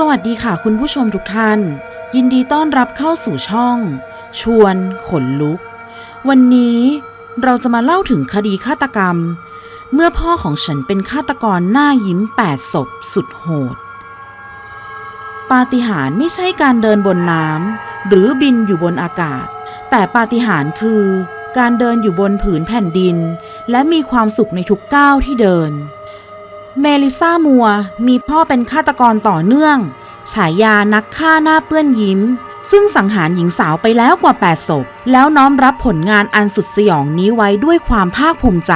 สวัสดีค่ะคุณผู้ชมทุกท่าน ยินดีต้อนรับเข้าสู่ช่อง ชวนขนลุก วันนี้เราจะมาเล่าถึงคดีฆาตกรรม เมื่อพ่อของฉันเป็นฆาตกรหน้ายิ้มแปดศพสุดโหด ปาฏิหาริย์ไม่ใช่การเดินบนน้ำหรือบินอยู่บนอากาศ แต่ปาฏิหาริย์คือ การเดินอยู่บนผืนแผ่นดิน และมีความสุขในทุกก้าวที่เดิน เมลิซามัวมีพ่อเป็นฆาตกรต่อเนื่อง ฉายานักฆ่าหน้าเปื้อนยิ้ม ซึ่งสังหารหญิงสาวไปแล้วกว่า 8 ศพ แล้วน้อมรับผลงานอันสุดสยองนี้ไว้ด้วยความภาคภูมิใจ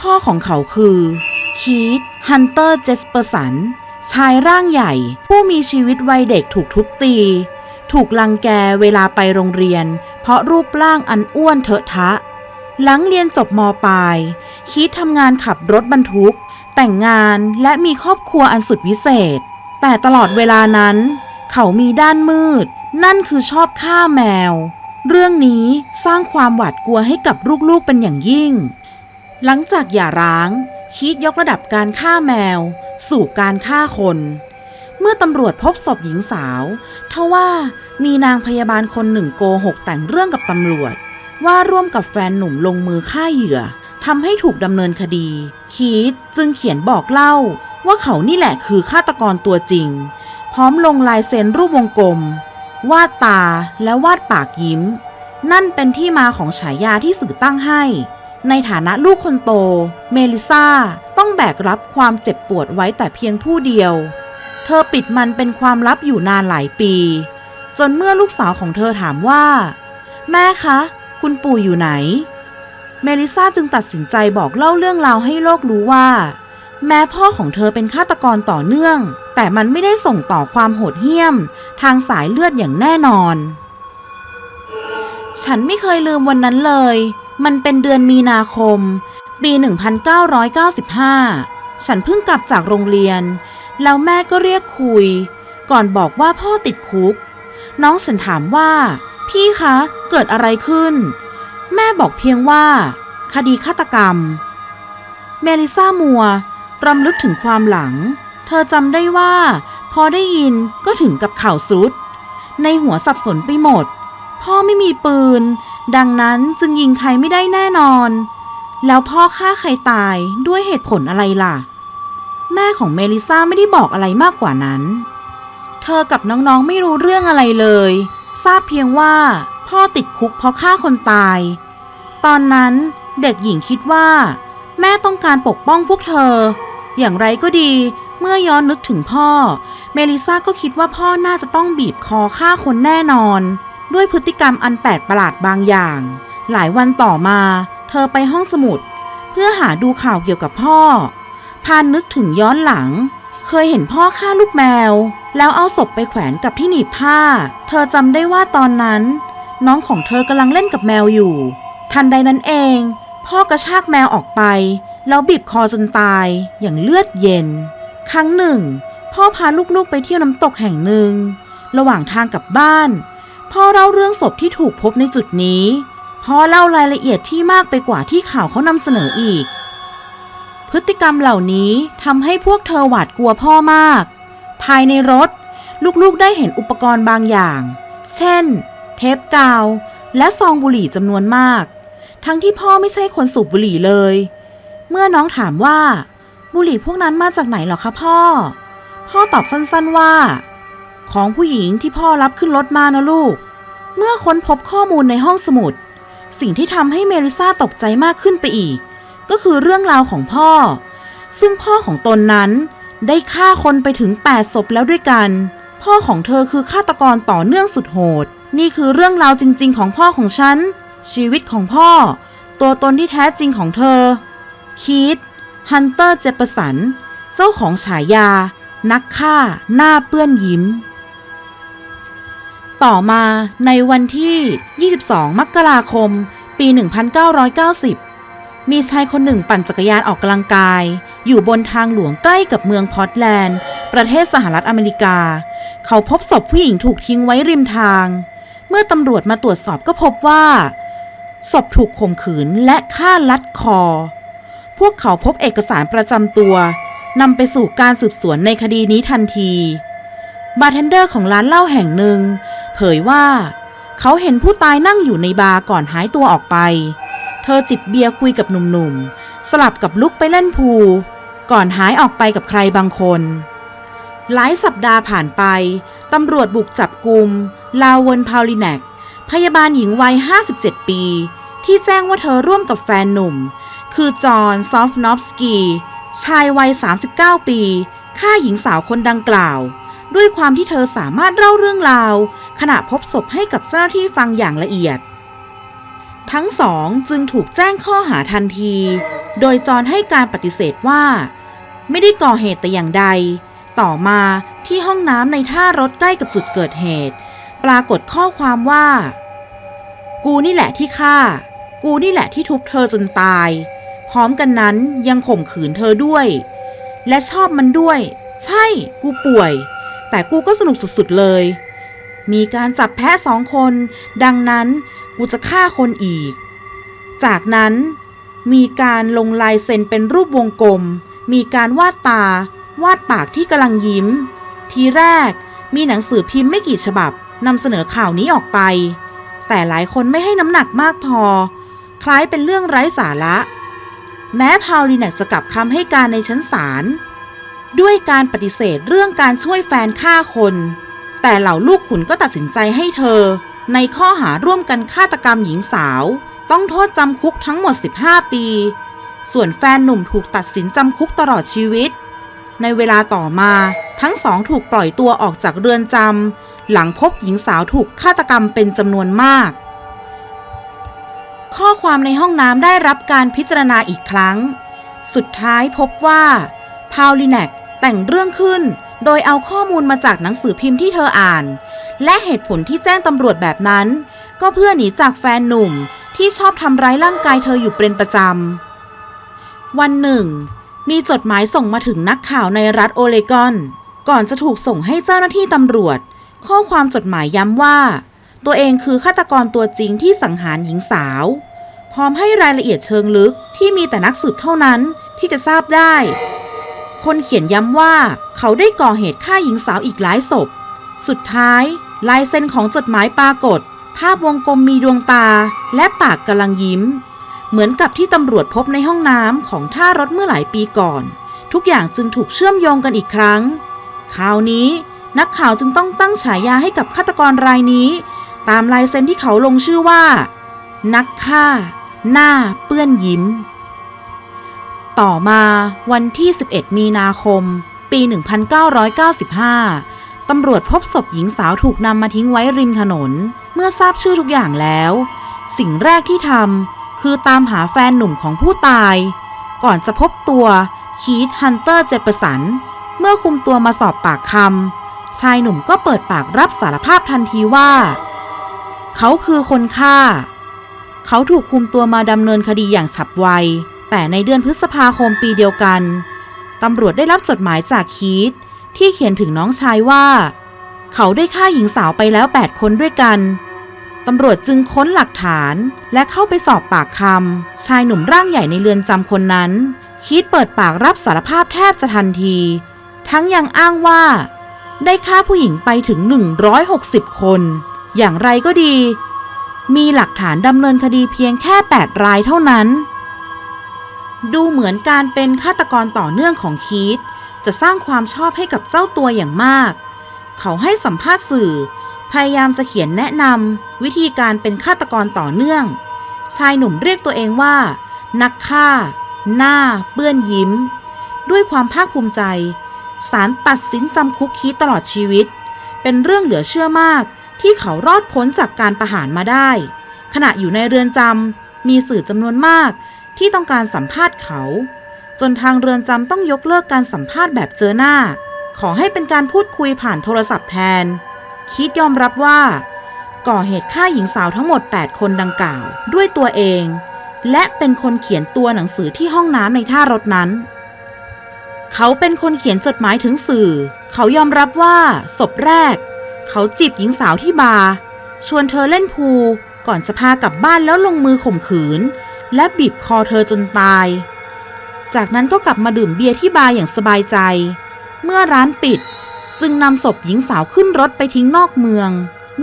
พ่อของเขาคือ คีธฮันเตอร์ เจสเปอร์สัน ชายร่างใหญ่ ผู้มีชีวิตวัยเด็กถูกทุบตี ถูกลังแกเวลาไปโรงเรียน เพราะรูปร่างอันอ้วนเถอะทะ หลังเรียนจบมปลาย คีธทำงานขับรถบรรทุก แต่งงานและมีครอบครัวอันสุดวิเศษ แต่ตลอดเวลานั้น เขามีด้านมืด นั่นคือชอบฆ่าแมว เรื่องนี้สร้างความหวาดกลัวให้กับลูกๆเป็นอย่างยิ่ง หลังจากหย่าร้างคีดยกระดับการฆ่าแมว สู่การฆ่าคน เมื่อตำรวจพบศพหญิงสาวทว่ามีนางพยาบาลคนหนึ่งโกหกแต่งเรื่องกับตำรวจ ว่าร่วมกับแฟนหนุ่มลงมือฆ่าเหยื่อ ทำให้ถูกดำเนินคดี คีตจึงเขียนบอกเล่า ว่าเขานี่แหละคือฆาตกรตัวจริง พร้อมลงลายเซ็นรูปวงกลม วาดตาและวาดปากยิ้ม นั่นเป็นที่มาของฉายาที่สื่อตั้งให้ ในฐานะลูกคนโต เมลิซาต้องแบกรับความเจ็บปวดไว้แต่เพียงผู้เดียว เธอปิดมันเป็นความลับอยู่นานหลายปี จนเมื่อลูกสาวของเธอถามว่า แม่คะ คุณปู่อยู่ไหน เมลิซาจึงตัดสินใจบอกเล่าเรื่องราวให้โลกรู้ว่า แม้พ่อของเธอเป็นฆาตกรต่อเนื่อง แต่มันไม่ได้ส่งต่อความโหดเหี้ยม ทางสายเลือดอย่างแน่นอน ฉันไม่เคยลืมวันนั้นเลย มันเป็นเดือนมีนาคม ปี 1995 ฉันเพิ่งกลับจากโรงเรียน แล้วแม่ก็เรียกคุย ก่อนบอกว่าพ่อติดคุก น้องฉันถามว่า พี่คะ เกิดอะไรขึ้น แม่บอกเพียงว่า คดีฆาตกรรม เมลิซามัวรำลึกถึงความหลัง เธอจำได้ว่า พอได้ยินก็ถึงกับข่าวสุด ในหัวสับสนไปหมด พ่อไม่มีปืน ดังนั้นจึงยิงใครไม่ได้แน่นอน แล้วพ่อฆ่าใครตายด้วยเหตุผลอะไรล่ะ แม่ของเมลิซาไม่ได้บอกอะไรมากกว่านั้น เธอกับน้องๆไม่รู้เรื่องอะไรเลย ทราบเพียงว่า พ่อติดคุกเพราะฆ่าคนตาย ตอนนั้นเด็กหญิงคิดว่า แม่ต้องการปกป้องพวกเธอ อย่างไรก็ดี เมื่อย้อนนึกถึงพ่อ เมลิซาก็คิดว่าพ่อน่าจะต้องบีบคอฆ่าคนแน่นอน ด้วยพฤติกรรมอันแปลกประหลาดบางอย่าง หลายวันต่อมา เธอไปห้องสมุด เพื่อหาดูข่าวเกี่ยวกับพ่อ พานนึกถึงย้อนหลัง เคยเห็นพ่อฆ่าลูกแมวแล้วเอาศพไปแขวนกับที่หนีบผ้า เธอจำได้ว่าตอนนั้น น้องของเธอกำลังเล่นกับแมวอยู่ ทันใดนั้นเอง พ่อกระชากแมวออกไป แล้วบีบคอจนตายอย่างเลือดเย็น ครั้งหนึ่ง พ่อพาลูกๆไปเที่ยวน้ำตกแห่งหนึ่ง ระหว่างทางกลับบ้าน พ่อเล่าเรื่องศพที่ถูกพบในจุดนี้พ่อเล่ารายละเอียดที่มากไปกว่าที่ข่าวเขานำเสนออีก พฤติกรรมเหล่านี้ทำให้พวกเธอหวาดกลัวพ่อมาก ภายในรถ ลูกๆได้เห็นอุปกรณ์บางอย่าง เช่น เทปกาว และซองบุหรี่จำนวนมาก ทั้งที่พ่อไม่ใช่คนสูบบุหรี่เลย เมื่อน้องถามว่า บุหรี่พวกนั้นมาจากไหนเหรอคะพ่อ พ่อตอบสั้นๆว่า ของผู้หญิงที่พ่อรับขึ้นรถมานะลูก เมื่อค้นพบข้อมูลในห้องสมุด สิ่งที่ทำให้เมริซาตกใจมากขึ้นไปอีก ก็คือเรื่องราวของพ่อ ซึ่งพ่อของตนนั้นได้ฆ่าคนไปถึง 8 ศพแล้วด้วยกัน พ่อของเธอคือฆาตกรต่อเนื่องสุดโหด นี่คือเรื่องราวจริง ๆ ของพ่อของฉัน ชีวิตของพ่อ ตัวตนที่แท้จริงของเธอ คีตฮันเตอร์เจปสัน เจ้าของฉายา นักฆ่า หน้าเปื้อนยิ้ม ต่อมาในวันที่ 22 มกราคม ปี 1990 มีชายคนหนึ่งปั่นจักรยานออกกำลังกาย อยู่บนทางหลวงใกล้กับเมืองพอร์ตแลนด์ ประเทศสหรัฐอเมริกา เขาพบศพผู้หญิงถูกทิ้งไว้ริมทาง เมื่อตำรวจมาตรวจสอบก็พบว่าศพถูกข่มขืนและฆ่าลัดคอ พวกเขาพบเอกสารประจำตัวนำไปสู่การสืบสวนในคดีนี้ทันที บาร์เทนเดอร์ของร้านเหล้าแห่งหนึ่ง เผยว่าเขาเห็นผู้ตายนั่งอยู่ในบาร์ก่อนหายตัวออกไป เธอจิบเบียร์คุยกับหนุ่มๆ สลับกับลุกไปเล่นพูลก่อนหายออกไปกับใครบางคน หลายสัปดาห์ผ่านไป ตำรวจบุกจับกลุ่ม ลาวนพาวลิแนกพยาบาลหญิงวัย 57 ปี ที่แจ้งว่าเธอร่วมกับแฟนหนุ่ม คือจอห์นซอฟนอฟสกี ชายวัย 39 ปีฆ่าหญิงสาวคนดังกล่าว ด้วยความที่เธอสามารถเล่าเรื่องราว ขณะพบศพให้กับเจ้าหน้าที่ฟังอย่างละเอียด ทั้งสองจึงถูกแจ้งข้อหาทันที โดยจอห์นให้การปฏิเสธว่า ไม่ได้ก่อเหตุแต่อย่างใด ต่อมาที่ห้องน้ำในท่ารถใกล้กับจุดเกิดเหตุ ปรากฏข้อความว่า กูนี่แหละที่ฆ่า กูนี่แหละที่ทุบเธอจนตาย พร้อมกันนั้นยังข่มขืนเธอด้วย และชอบมันด้วย ใช่ กูป่วย แต่กูก็สนุกสุดๆเลย มีการจับแพะสองคน ดังนั้นกูจะฆ่าคนอีก จากนั้นมีการลงลายเซ็นเป็นรูปวงกลม มีการวาดตา วาดปากที่กำลังยิ้ม ทีแรกมีหนังสือพิมพ์ไม่กี่ฉบับ นำเสนอข่าวนี้ออกไป แต่หลายคนไม่ให้น้ำหนักมากพอ คล้ายเป็นเรื่องไร้สาระ แม้พาวลินักจะกลับคำให้การในชั้นศาลด้วยการปฏิเสธเรื่องการช่วยแฟนฆ่าคน แต่เหล่าลูกขุนก็ตัดสินใจให้เธอ ในข้อหาร่วมกันฆาตกรรมหญิงสาว ต้องโทษจำคุกทั้งหมด 15 ปี ส่วนแฟนหนุ่มถูกตัดสินจำคุกตลอดชีวิต ในเวลาต่อมาทั้งสองถูกปล่อยตัวออกจากเรือนจำหลังพบหญิงสาวถูกฆาตกรรมเป็นจำนวนมาก ข้อความในห้องน้ำได้รับการพิจารณาอีกครั้ง สุดท้ายพบว่าพาวลิแนกแต่งเรื่องขึ้น โดยเอาข้อมูลมาจากหนังสือพิมพ์ที่เธออ่าน และเหตุผลที่แจ้งตำรวจแบบนั้น ก็เพื่อหนีจากแฟนหนุ่มที่ชอบทำร้ายร่างกายเธออยู่เป็นประจำวันหนึ่ง มีจดหมายส่งมาถึงนักข่าวในรัฐโอเลกอน ก่อนจะถูกส่งให้เจ้าหน้าที่ตำรวจ ข้อความจดหมายย้ำว่า ตัวเองคือฆาตกรตัวจริงที่สังหารหญิงสาว พร้อมให้รายละเอียดเชิงลึกที่มีแต่นักสืบเท่านั้นที่จะทราบได้ คนเขียนย้ำว่าเขาได้ก่อเหตุฆ่าหญิงสาวอีกหลายศพ สุดท้าย ลายเซ็นของจดหมายปรากฏ ภาพวงกลมมีดวงตา และปากกำลังยิ้ม เหมือนกับที่ตำรวจพบในห้องน้ำของท่ารถเมื่อหลายปีก่อน ทุกอย่างจึงถูกเชื่อมโยงกันอีกครั้ง คราวนี้นักข่าวจึงต้องตั้งฉายาให้กับฆาตกรรายนี้ ตามลายเซ็นที่เขาลงชื่อว่า นักฆ่า หน้าเปื้อนยิ้ม ต่อมาวันที่ 11 มีนาคม ปี 1995 ตำรวจพบศพหญิงสาวถูกนำมาทิ้งไว้ริมถนน เมื่อทราบชื่อทุกอย่างแล้ว สิ่งแรกที่ทำ คือตามหาแฟนหนุ่มของผู้ตาย ก่อนจะพบตัวคีธฮันเตอร์เจเปสัน เมื่อคุมตัวมาสอบปากคำชายหนุ่มก็เปิดปากรับสารภาพทันทีว่า เขาคือคนฆ่า เขาถูกคุมตัวมาดำเนินคดีอย่างฉับไว แต่ในเดือนพฤษภาคมปีเดียวกันตำรวจได้รับจดหมายจากคีตที่เขียนถึงน้องชายว่า เขาได้ฆ่าหญิงสาวไปแล้ว 8 คนด้วยกัน ตำรวจจึงค้นหลักฐานและเข้าไปสอบปากคำชายหนุ่มร่างใหญ่ในเรือนจำคนนั้นคีตเปิดปากรับสารภาพแทบจะทันที ทั้งยังอ้างว่า ได้ฆ่าผู้หญิงไปถึง 160 คน อย่างไรก็ดี มีหลักฐานดำเนินคดีเพียงแค่ 8 รายเท่านั้น ดูเหมือนการเป็นฆาตกรต่อเนื่องของคีตจะสร้างความชอบให้กับเจ้าตัวอย่างมาก เขาให้สัมภาษณ์สื่อ พยายามจะเขียนแนะนำวิธีการเป็นฆาตกรต่อเนื่อง ชายหนุ่มเรียกตัวเองว่า นักฆ่า หน้า เปื้อนยิ้ม ด้วยความภาคภูมิใจศาลตัดสินจำคุกคีตลอดชีวิต เป็นเรื่องเหลือเชื่อมากที่เขารอดพ้นจากการประหารมาได้ ขณะอยู่ในเรือนจำมีสื่อจำนวนมากที่ต้องการสัมภาษณ์เขา จนทางเรือนจำต้องยกเลิกการสัมภาษณ์แบบเจอหน้า ขอให้เป็นการพูดคุยผ่านโทรศัพท์แทน คิดยอมรับว่า ก่อเหตุฆ่าหญิงสาวทั้งหมด 8 คนดังกล่าว ด้วยตัวเอง และเป็นคนเขียนตัวหนังสือที่ห้องน้ำในท่ารถนั้น เขาเป็นคนเขียนจดหมายถึงสื่อ เขายอมรับว่าศพแรก เขาจีบหญิงสาวที่บาร์ชวนเธอเล่นพูลก่อนจะพากลับบ้านแล้วลงมือข่มขืน และบีบคอเธอจนตาย จากนั้นก็กลับมาดื่มเบียร์ที่บาร์อย่างสบายใจ เมื่อร้านปิด จึงนำศพหญิงสาวขึ้นรถไปทิ้งนอกเมือง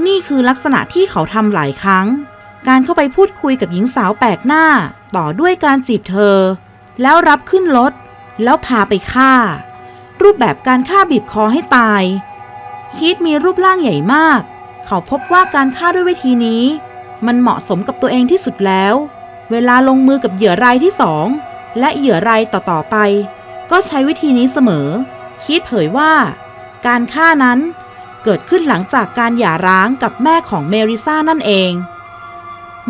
นี่คือลักษณะที่เขาทำหลายครั้ง การเข้าไปพูดคุยกับหญิงสาวแปลกหน้า ต่อด้วยการจีบเธอ แล้วรับขึ้นรถ แล้วพาไปฆ่า รูปแบบการฆ่าบีบคอให้ตาย คีดมีรูปร่างใหญ่มาก เขาพบว่าการฆ่าด้วยวิธีนี้ มันเหมาะสมกับตัวเองที่สุดแล้ว เวลาลงมือกับเหยื่อรายที่สองและเหยื่อรายต่อๆไป ก็ใช้วิธีนี้เสมอคิดเผยว่า การฆ่านั้นเกิดขึ้นหลังจากการหย่าร้างกับแม่ของเมริซ่านั่นเอง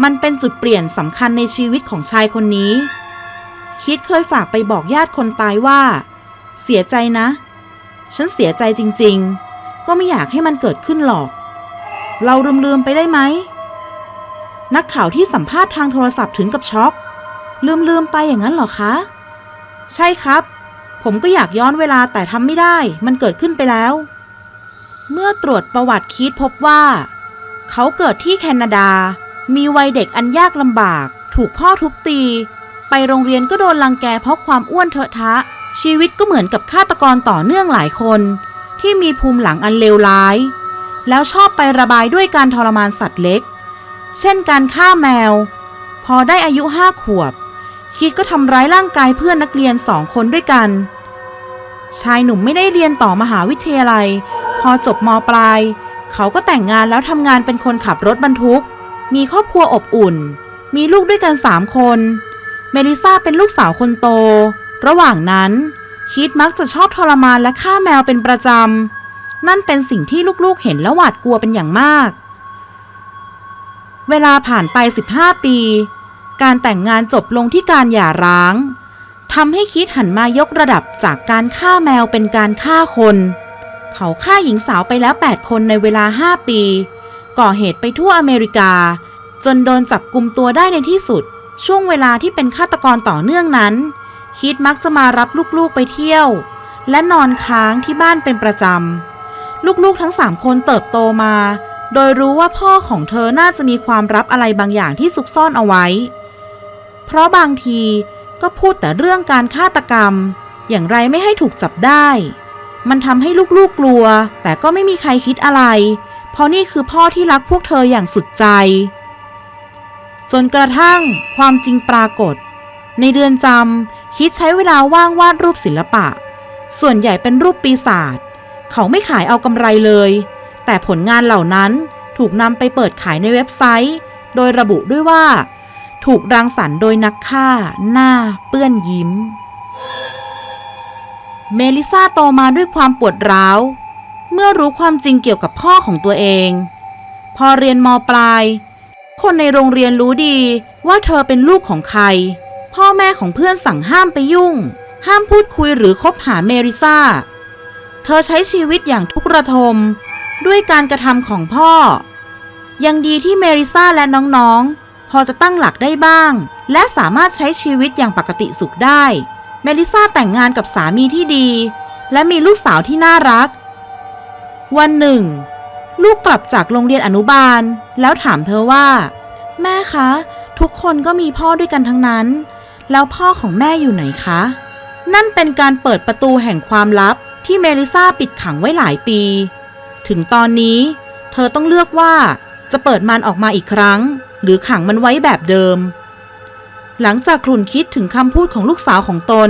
มันเป็นจุดเปลี่ยนสำคัญในชีวิตของชายคนนี้ คิดเคยฝากไปบอกญาติคนตายว่า เสียใจนะ ฉันเสียใจจริงๆ ก็ไม่อยากให้มันเกิดขึ้นหรอก เราลืมๆไปได้ไหม นักข่าวที่สัมภาษณ์ทางโทรศัพท์ถึงกับช็อกลืมๆไปอย่างนั้นหรอคะ ใช่ครับ ผมก็อยากย้อนเวลาแต่ทำไม่ได้ มันเกิดขึ้นไปแล้ว เมื่อตรวจประวัติคีดพบว่า เขาเกิดที่แคนาดา มีวัยเด็กอันยากลำบาก ถูกพ่อทุบตี ไปโรงเรียนก็โดนรังแกเพราะความอ้วนเถอะทะ ชีวิตก็เหมือนกับฆาตกรต่อเนื่องหลายคน ที่มีภูมิหลังอันเลวร้าย แล้วชอบไประบายด้วยการทรมานสัตว์เล็ก เช่นการฆ่าแมว พอได้อายุห้าขวบ คิดก็ทำร้ายร่างกายเพื่อนนักเรียนสองคนด้วยกัน ชายหนุ่มไม่ได้เรียนต่อมหาวิทยาลัย พอจบมปลาย เขาก็แต่งงานแล้วทำงานเป็นคนขับรถบรรทุก มีครอบครัวอบอุ่น มีลูกด้วยกันสามคน เมลิซาเป็นลูกสาวคนโต ระหว่างนั้น คิดมักจะชอบทรมานและฆ่าแมวเป็นประจำ นั่นเป็นสิ่งที่ลูกๆเห็นแล้วหวาดกลัวเป็นอย่างมาก เวลาผ่านไป 15 ปี การแต่งงานจบลงที่การหย่าร้างทำให้คิดหันมายกระดับจากการฆ่าแมวเป็นการฆ่าคน เขาฆ่าหญิงสาวไปแล้ว 8 คนในเวลา 5 ปี ก่อเหตุไปทั่วอเมริกา จนโดนจับกลุ่มตัวได้ในที่สุด ช่วงเวลาที่เป็นฆาตกรต่อเนื่องนั้น คิดมักจะมารับลูกๆไปเที่ยว และนอนค้างที่บ้านเป็นประจำ ลูกๆทั้งสามคนเติบโตมา โดยรู้ว่าพ่อของเธอน่าจะมีความลับอะไรบางอย่างที่ซุกซ่อนเอาไว้ เพราะบางทีก็พูดแต่เรื่องการฆาตกรรม อย่างไรไม่ให้ถูกจับได้ มันทำให้ลูกๆกลัว แต่ก็ไม่มีใครคิดอะไร เพราะนี่คือพ่อที่รักพวกเธออย่างสุดใจ จนกระทั่งความจริงปรากฏ ในเดือนจำคิดใช้เวลาว่างวาดรูปศิลปะ ส่วนใหญ่เป็นรูปปีศาจเขาไม่ขายเอากำไรเลย แต่ผลงานเหล่านั้นถูกนำไปเปิดขายในเว็บไซต์ โดยระบุด้วยว่า ถูกรังสรรค์โดยนักฆ่า หน้าเปื้อนยิ้ม เมลิซาโตมาด้วยความปวดร้าว เมื่อรู้ความจริงเกี่ยวกับพ่อของตัวเอง พอเรียนมปลาย คนในโรงเรียนรู้ดีว่าเธอเป็นลูกของใคร พ่อแม่ของเพื่อนสั่งห้ามไปยุ่ง ห้ามพูดคุยหรือคบหาเมริซาเธอใช้ชีวิตอย่างทุกข์ระทมด้วยการกระทำของพ่อ ยังดีที่เมริซาและน้องๆ พอจะตั้งหลักได้บ้าง และสามารถใช้ชีวิตอย่างปกติสุขได้ เมลิซาแต่งงานกับสามีที่ดี และมีลูกสาวที่น่ารัก วันหนึ่ง ลูกกลับจากโรงเรียนอนุบาล แล้วถามเธอว่า แม่คะ ทุกคนก็มีพ่อด้วยกันทั้งนั้น แล้วพ่อของแม่อยู่ไหนคะ นั่นเป็นการเปิดประตูแห่งความลับที่เมลิซาปิดขังไว้หลายปี ถึงตอนนี้ เธอต้องเลือกว่า จะเปิดมันออกมาอีกครั้ง หรือขังมันไว้แบบเดิม หลังจากคลุนคิดถึงคำพูดของลูกสาวของตน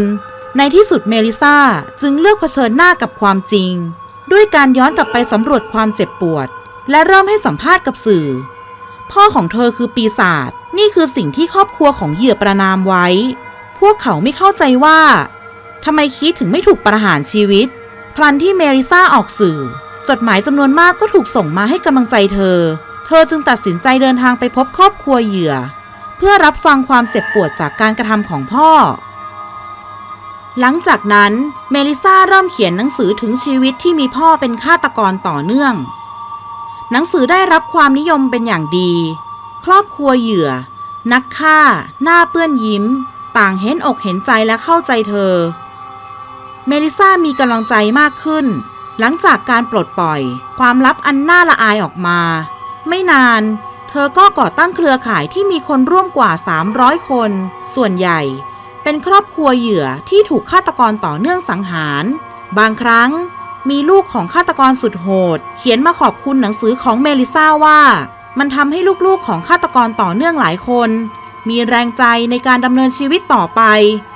ในที่สุดเมลิซาจึงเลือกเผชิญหน้ากับความจริง ด้วยการย้อนกลับไปสำรวจความเจ็บปวด และเริ่มให้สัมภาษณ์กับสื่อ พ่อของเธอคือปีศาจนี่คือสิ่งที่ครอบครัวของเหยื่อประนามไว้ พวกเขาไม่เข้าใจว่าทำไมคิดถึงไม่ถูกประหารชีวิต พลันที่เมริซาออกสื่อ จดหมายจำนวนมากก็ถูกส่งมาให้กำลังใจเธอ เธอจึงตัดสินใจเดินทางไปพบครอบครัวเหยื่อ เพื่อรับฟังความเจ็บปวดจากการกระทำของพ่อ หลังจากนั้นเมลิซาเริ่มเขียนหนังสือถึงชีวิตที่มีพ่อเป็นฆาตกรต่อเนื่อง หนังสือได้รับความนิยมเป็นอย่างดี ครอบครัวเหยื่อ นักฆ่า หน้าเปื้อนยิ้ม ต่างเห็นอกเห็นใจและเข้าใจเธอ เมลิซามีกำลังใจมากขึ้น หลังจากการปลดปล่อย ความลับอันน่าละอายออกมา ไม่นาน เธอก็ก่อตั้งเครือข่ายที่มีคนร่วมกว่า 300 คน ส่วนใหญ่ เป็นครอบครัวเหยื่อที่ถูกฆาตกรต่อเนื่องสังหาร บางครั้งมีลูกของฆาตกรสุดโหด เขียนมาขอบคุณหนังสือของเมลิซาว่า มันทำให้ลูกๆของฆาตกรต่อเนื่องหลายคน มีแรงใจในการดำเนินชีวิตต่อไป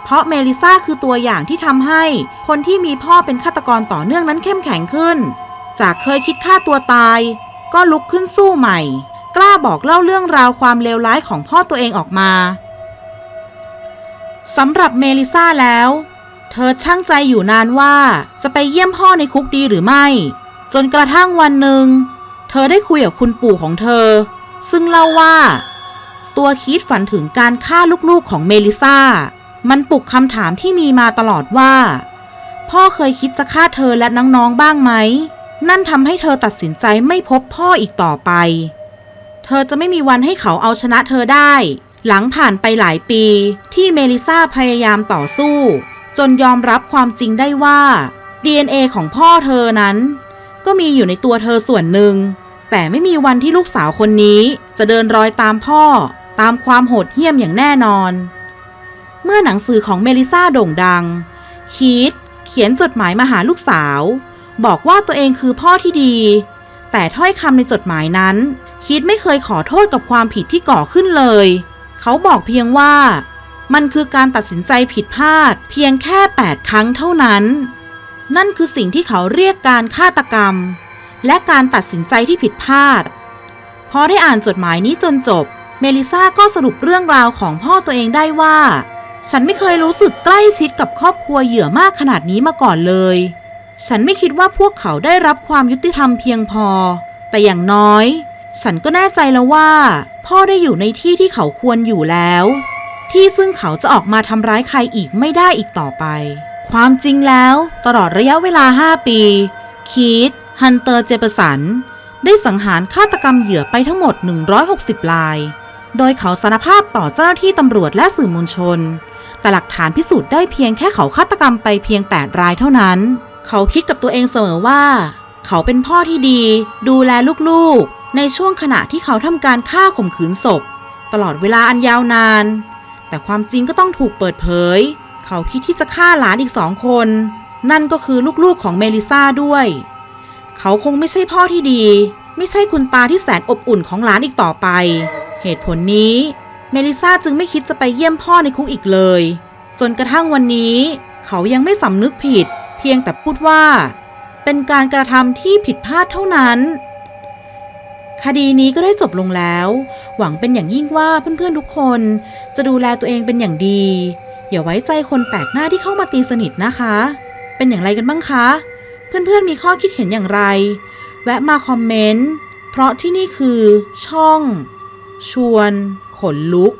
เพราะเมลิซาคือตัวอย่างที่ทำให้ คนที่มีพ่อเป็นฆาตกรต่อเนื่องนั้นเข้มแข็งขึ้น จากเคยคิดฆ่าตัวตาย ก็ลุกขึ้นสู้ใหม่ กล้าบอกเล่าเรื่องราวความเลวร้ายของพ่อตัวเองออกมาสำหรับเมลิซาแล้ว เธอช่างใจอยู่นานว่าจะไปเยี่ยมพ่อในคุกดีหรือไม่ จนกระทั่งวันหนึ่ง เธอได้คุยกับคุณปู่ของเธอ ซึ่งเล่าว่า ตัวคิดฝันถึงการฆ่าลูกๆของเมลิซามันปลุกคำถามที่มีมาตลอดว่า พ่อเคยคิดจะฆ่าเธอและน้องๆบ้างไหม นั่นทำให้เธอตัดสินใจไม่พบพ่ออีกต่อไป เธอจะไม่มีวันให้เขาเอาชนะเธอได้ หลังผ่านไปหลายปีที่เมลิซาพยายามต่อสู้ จนยอมรับความจริงได้ว่า DNA ของพ่อเธอนั้น ก็มีอยู่ในตัวเธอส่วนหนึ่ง แต่ไม่มีวันที่ลูกสาวคนนี้จะเดินรอยตามพ่อ ตามความโหดเหี้ยมอย่างแน่นอน เมื่อหนังสือของเมลิซาโด่งดัง คีตเขียนจดหมายมาหาลูกสาว บอกว่าตัวเองคือพ่อที่ดี แต่ถ้อยคำในจดหมายนั้น คิดไม่เคยขอโทษกับความผิดที่ก่อขึ้นเลย เขาบอกเพียงว่า มันคือการตัดสินใจผิดพลาด เพียงแค่ 8 ครั้งเท่านั้น นั่นคือสิ่งที่เขาเรียกการฆาตกรรม และการตัดสินใจที่ผิดพลาด พอได้อ่านจดหมายนี้จนจบ เมลิซาก็สรุปเรื่องราวของพ่อตัวเองได้ว่า ฉันไม่เคยรู้สึกใกล้ชิดกับครอบครัวเหยื่อมากขนาดนี้มาก่อนเลย ฉันไม่คิดว่าพวกเขาได้รับความยุติธรรมเพียงพอ แต่อย่างน้อย ฉันก็แน่ใจแล้วว่า พ่อได้อยู่ในที่ที่เขาควรอยู่แล้ว ที่ซึ่งเขาจะออกมาทำร้ายใครอีกไม่ได้อีกต่อไป ความจริงแล้ว ตลอดระยะเวลา 5 ปี คีตฮันเตอร์เจเปสัน ได้สังหารฆาตกรรมเหยื่อไปทั้งหมด 160ราย โดยเขาสารภาพต่อเจ้าหน้าที่ตำรวจและสื่อมวลชน แต่หลักฐานพิสูจน์ได้เพียงแค่เขาฆาตกรรมไปเพียง 8 รายเท่านั้น เขาคิดกับตัวเองเสมอว่า เขาเป็นพ่อที่ดี ดูแลลูกๆ ในช่วงขณะที่เขาทำการฆ่าข่มขืนศพ ตลอดเวลาอันยาวนาน แต่ความจริงก็ต้องถูกเปิดเผย เขาคิดที่จะฆ่าหลานอีกสองคน นั่นก็คือลูกๆของเมลิซาด้วย เขาคงไม่ใช่พ่อที่ดี ไม่ใช่คุณตาที่แสนอบอุ่นของหลานอีกต่อไป เหตุผลนี้เมลิซาจึงไม่คิดจะไปเยี่ยมพ่อในคุกอีกเลย จนกระทั่งวันนี้ เขายังไม่สำนึกผิด เพียงแต่พูดว่า เป็นการกระทำที่ผิดพลาดเท่านั้น คดีนี้ก็ได้จบลงแล้ว หวังเป็นอย่างยิ่งว่าเพื่อนๆทุกคนจะดูแลตัวเองเป็นอย่างดี อย่าไว้ใจคนแปลกหน้าที่เข้ามาตีสนิทนะคะ เป็นอย่างไรกันบ้างคะ เพื่อนๆมีข้อคิดเห็นอย่างไร แวะมาคอมเมนต์เพราะที่นี่คือ ช่อง ชวน ขนลุก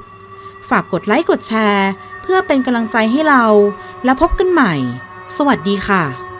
ฝากกดไลค์กดแชร์ เพื่อเป็นกำลังใจให้เรา แล้วพบกันใหม่ สวัสดีค่ะ